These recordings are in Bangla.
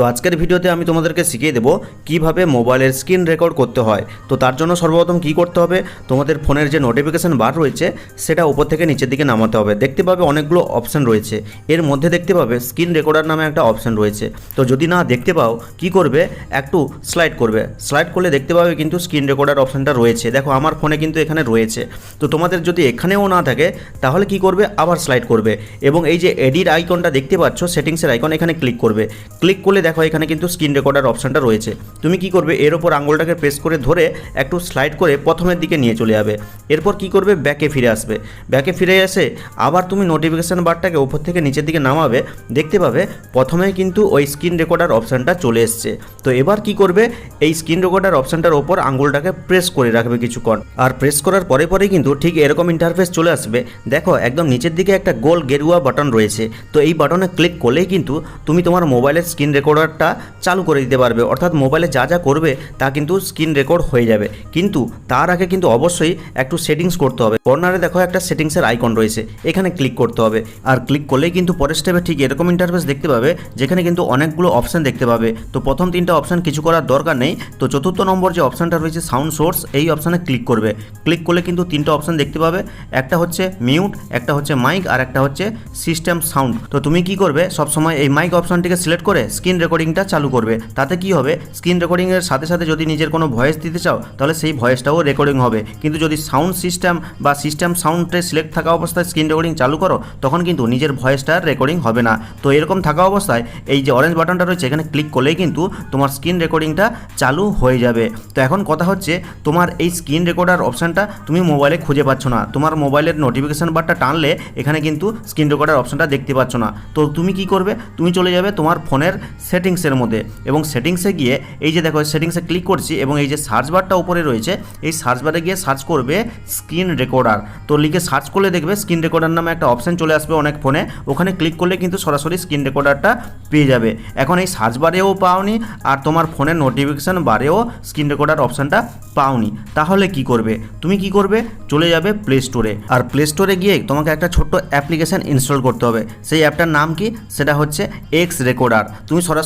তো আজকের ভিডিওতে আমি তোমাদেরকে শিখিয়ে দেবো কীভাবে মোবাইলের স্ক্রিন রেকর্ড করতে হয়। তো তার জন্য সর্বপ্রথম কি করতে হবে? তোমাদের ফোনের যে নোটিফিকেশন বার রয়েছে, সেটা উপর থেকে নিচের দিকে নামাতে হবে। দেখতে পাবে অনেকগুলো অপশান রয়েছে। এর মধ্যে দেখতে পাবে স্ক্রিন রেকর্ডার নামে একটা অপশান রয়েছে। তো যদি না দেখতে পাও, কি করবে? একটু স্লাইড করবে। স্লাইড করলে দেখতে পাবে কিন্তু স্ক্রিন রেকর্ডার অপশানটা রয়েছে। দেখো, আমার ফোনে কিন্তু এখানে রয়েছে। তো তোমাদের যদি এখানেও না থাকে, তাহলে কি করবে? আবার স্লাইড করবে। এবং এই যে এডিট আইকনটা দেখতে পাচ্ছ সেটিংসের আইকন এখানে ক্লিক করবে। ক্লিক করলে দেখো, এখানে কিন্তু স্ক্রিন রেকর্ডার অপশানটা রয়েছে। তুমি কি করবে? এর ওপর আঙুলটাকে প্রেস করে ধরে একটু স্লাইড করে প্রথমের দিকে নিয়ে চলে যাবে। এরপর কি করবে? ব্যাকে ফিরে আসবে। ব্যাকে ফিরে এসে আবার তুমি নোটিফিকেশান বারটাকে উপর থেকে নিচের দিকে নামাবে। দেখতে পাবে, প্রথমে কিন্তু ওই স্ক্রিন রেকর্ডার অপশানটা চলে এসছে। তো এবার কি করবে? এই স্ক্রিন রেকর্ডার অপশানটার ওপর আঙুলটাকে প্রেস করে রাখবে কিছুক্ষণ। আর প্রেস করার পরে পরে কিন্তু ঠিক এরকম ইন্টারফেস চলে আসবে। দেখো, একদম নিচের দিকে একটা গোল গেরুয়া বাটন রয়েছে। তো এই বাটনে ক্লিক করলেই কিন্তু তুমি তোমার মোবাইলের স্ক্রিন রেকর্ডারটা চালু করে দিতে পারবে। অর্থাৎ মোবাইলে যা যা করবে, তা কিন্তু স্ক্রিন রেকর্ড হয়ে যাবে। কিন্তু তার আগে কিন্তু অবশ্যই একটু সেটিংস করতে হবে। কর্নারে দেখো একটা সেটিংসের আইকন রয়েছে। এখানে ক্লিক করতে হবে। আর ক্লিক করলেই কিন্তু পরের স্টেপে ঠিক এরকম ইন্টারফেস দেখতে পাবে, যেখানে কিন্তু অনেকগুলো অপশান দেখতে পাবে। তো প্রথম তিনটা অপশান কিছু করার দরকার নেই। তো চতুর্থ নম্বর যে অপশানটা রয়েছে সাউন্ড সোর্স এই অপশানে ক্লিক করবে। ক্লিক করলে কিন্তু তিনটা অপশান দেখতে পাবে। একটা হচ্ছে মিউট একটা হচ্ছে মাইক আর একটা হচ্ছে সিস্টেম সাউন্ড তো তুমি কি করবে? সবসময় এই মাইক অপশানটিকে সিলেক্ট করে স্ক্রিন রেকর্ডিংটা চালু করবে। তাতে কি হবে? স্ক্রিন রেকর্ডিংয়ের সাথে সাথে যদি নিজের কোনো ভয়েস দিতে চাও, তাহলে সেই ভয়েসটাও রেকর্ডিং হবে। কিন্তু যদি সাউন্ড সিস্টেম বা সিস্টেম সাউন্ডে সিলেক্ট থাকা অবস্থায় স্ক্রিন রেকর্ডিং চালু করো, তখন কিন্তু নিজের ভয়েসটা রেকর্ডিং হবে না। তো এরকম থাকা অবস্থায় এই যে অরেঞ্জ বাটনটা রয়েছে, এখানে ক্লিক করলেই কিন্তু তোমার স্ক্রিন রেকর্ডিংটা চালু হয়ে যাবে। তো এখন কথা হচ্ছে, তোমার এই স্ক্রিন রেকর্ডার অপশানটা তুমি মোবাইলে খুঁজে পাচ্ছ না। তোমার মোবাইলের নোটিফিকেশান বারটা টানলে এখানে কিন্তু স্ক্রিন রেকর্ডার অপশানটা দেখতে পাচ্ছ না। তো তুমি কি করবে? তুমি চলে যাবে তোমার ফোনের সেটিংসের মধ্যে। এবং সেটিংসে গিয়ে এই যে দেখো সেটিংসে ক্লিক করছি এবং এই যে সার্চ বারটা উপরে রয়েছে, এই সার্চ বারে গিয়ে সার্চ করবে স্ক্রিন রেকর্ডার তো লিখে সার্চ করলে দেখবে স্ক্রিন রেকর্ডার নামে একটা অপশান চলে আসবে অনেক ফোনে ওখানে ক্লিক করলে কিন্তু সরাসরি স্ক্রিন রেকর্ডারটা পেয়ে যাবে। এখন এই সার্চ বারেও পাওনি, আর তোমার ফোনের নোটিফিকেশান বারেও স্ক্রিন রেকর্ডার অপশানটা পাওনি। তাহলে কি করবে? তুমি কি করবে? চলে যাবে প্লে স্টোরে আর প্লে স্টোরে গিয়ে তোমাকে একটা ছোট্ট অ্যাপ্লিকেশান ইনস্টল করতে হবে। সেই অ্যাপটার নাম কি? সেটা হচ্ছে এক্স রেকর্ডার তুমি সরাসরি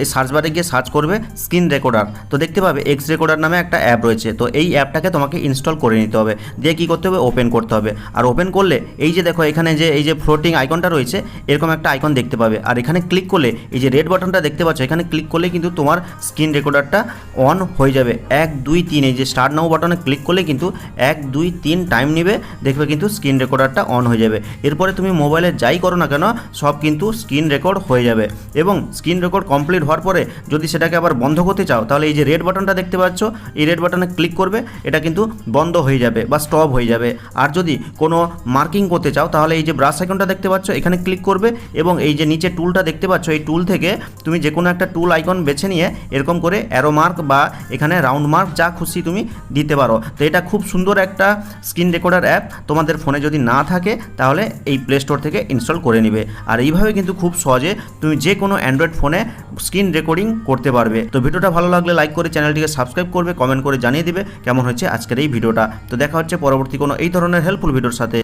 এই সার্চ বারে গিয়ে সার্চ করবে স্ক্রিন রেকর্ডার তো দেখতে পাবে এক্স রেকর্ডার নামে একটা অ্যাপ রয়েছে। তো এই অ্যাপটাকে তোমাকে ইনস্টল করে নিতে হবে। দিয়ে কী করতে হবে? ওপেন করতে হবে। আর ওপেন করলে এই যে দেখো, এখানে যে, এই যে ফ্লোটিং আইকনটা রয়েছে, এরকম একটা আইকন দেখতে পাবে। আর এখানে ক্লিক করলে, এই যে রেড বাটনটা দেখতে পাচ্ছ, এখানে ক্লিক করলে কিন্তু তোমার স্ক্রিন রেকর্ডারটা অন হয়ে যাবে। এক, দুই, তিন, এই যে স্টার্ট নাও বাটনে ক্লিক করলে কিন্তু এক, দুই, তিন টাইম নেবে, দেখবে কিন্তু স্ক্রিন রেকর্ডারটা অন হয়ে যাবে। এরপরে তুমি মোবাইলে যাই করো না কেন, সব কিন্তু স্ক্রিন রেকর্ড হয়ে যাবে। এবং স্ক্রিন রেকর্ড কমপ্লিট হওয়ার পরে যদি সেটাকে আবার বন্ধ করতে চাও, তাহলে এই যে রেড বাটনটা দেখতে পাচ্ছ, এই রেড বাটনে ক্লিক করবে, এটা কিন্তু বন্ধ হয়ে যাবে বা স্টপ হয়ে যাবে। আর যদি কোনো মার্কিং করতে চাও, তাহলে এই যে ব্রাশ আইকনটা দেখতে পাচ্ছ, এখানে ক্লিক করবে এবং এই যে নিচে টুলটা দেখতে পাচ্ছ, এই টুল থেকে তুমি যে কোনো একটা টুল আইকন বেছে নিয়ে এরকম করে অ্যারো মার্ক বা এখানে রাউন্ড মার্ক যা খুশি তুমি দিতে পারো। তো এটা খুব সুন্দর একটা স্ক্রিন রেকর্ডার অ্যাপ তোমাদের ফোনে যদি না থাকে, তাহলে এই প্লে স্টোর থেকে ইনস্টল করে নিবে। আর এইভাবে কিন্তু খুব সহজে তুমি যে কোনো অ্যান্ড্রয়েড ফোনে স্ক্রিন রেকর্ডিং করতে পারবে। তো ভিডিওটা ভালো লাগলে লাইক করে চ্যানেলটিকে সাবস্ক্রাইব করবে কমেন্ট করে জানিয়ে দিবে কেমন হচ্ছে আজকের এই ভিডিওটা। তো দেখা হচ্ছে পরবর্তী কোনো এই ধরনের হেল্পফুল ভিডিওর সাথে।